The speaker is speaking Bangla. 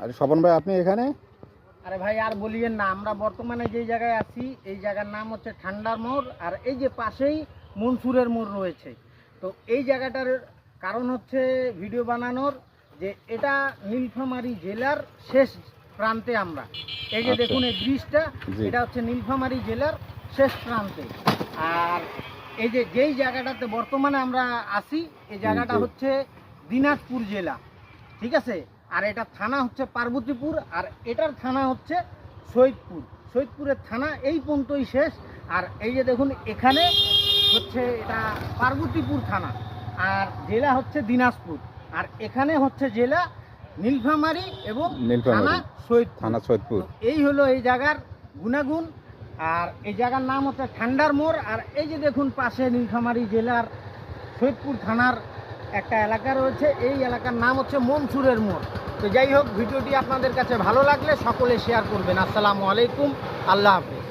আর স্বপন ভাই আপনি এখানে? আরে ভাই আর বলিয়েন না আমরা বর্তমানে যেই জায়গায় আছি এই জায়গার নাম হচ্ছে ঠান্ডার মোড় আর এই যে পাশেই মনসুরের মোড় রয়েছে। তো এই জায়গাটার কারণ হচ্ছে ভিডিও বানানোর যে এটা নীলফামারী জেলার শেষ প্রান্তে আমরা। এই যে আচ্ছা। দেখুন এই ব্রিজটা এটা হচ্ছে নীলফামারী জেলার শেষ প্রান্তে। আর এই যে যেই জায়গাটাতে বর্তমানে আমরা আছি এই জায়গাটা হচ্ছে দিনাজপুর জেলা। ঠিক আছে? আর এটা থানা হচ্ছে পার্বতীপুর আর এটার থানা হচ্ছে সৈয়দপুর। সৈয়দপুরের থানা এই পর্যন্তই শেষ। আর এই যে দেখুন এখানে হচ্ছে এটা পার্বতীপুর থানা আর জেলা হচ্ছে দিনাজপুর। আর এখানে হচ্ছে জেলা নীলফামারী এবং থানা সৈয়দপুর। থানা সৈয়দপুর। তো এই হলো এই জায়গার গুণাগুণ। আর এই জায়গার নাম হচ্ছে ঠান্ডার মোড়। আর এই যে দেখুন পাশে নীলফামারী জেলার সৈয়দপুর থানার একটা এলাকা রয়েছে, এই এলাকার নাম হচ্ছে মনসুরের মোড়। তো যাই হোক, ভিডিওটি আপনাদের কাছে ভালো লাগলে সকলে শেয়ার করবেন। আসসালামু আলাইকুম, আল্লাহ হাফেজ।